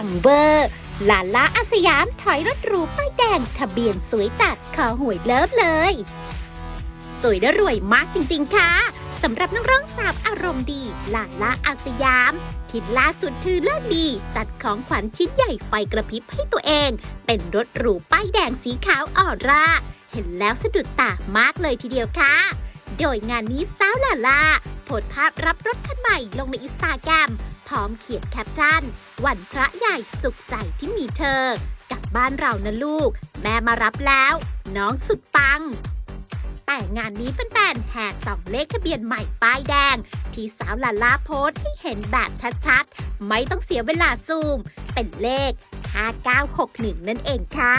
ังเวอร์ ลาลาอาสยามถอยรถหรูป้ายแดง ทะเบียนสวยจัดขอหวยเลิฟเลย สวยและรวยมากจริง ๆ ค่ะสำหรับนักร้องสาวอารมณ์ดี ลาลาอาสยามที่ล่าสุดถือเลิกดี จัดของขวัญชิ้นใหญ่ไฟกระพริบให้ตัวเอง เป็นรถหรูป้ายแดงสีขาวออร่า เห็นแล้วสะดุดตามากเลยทีเดียวค่ะ โดยงานนี้สาวลาล่าโพสภาพรับรถคันใหม่ลงในอินสตาแกรมพร้อมเขียนแคปชั่น วันพระใหญ่สุขใจที่มีเธอ กลับบ้านเรานะลูก แม่มารับแล้ว น้องสุดปัง แต่งานนี้แฟนๆแห่ส่องเลขทะเบียนใหม่ป้ายแดง ที่สาวลาลาโพสให้เห็นแบบชัดๆ ไม่ต้องเสียเวลาซูม เป็นเลข 5961 นั่นเองค่ะ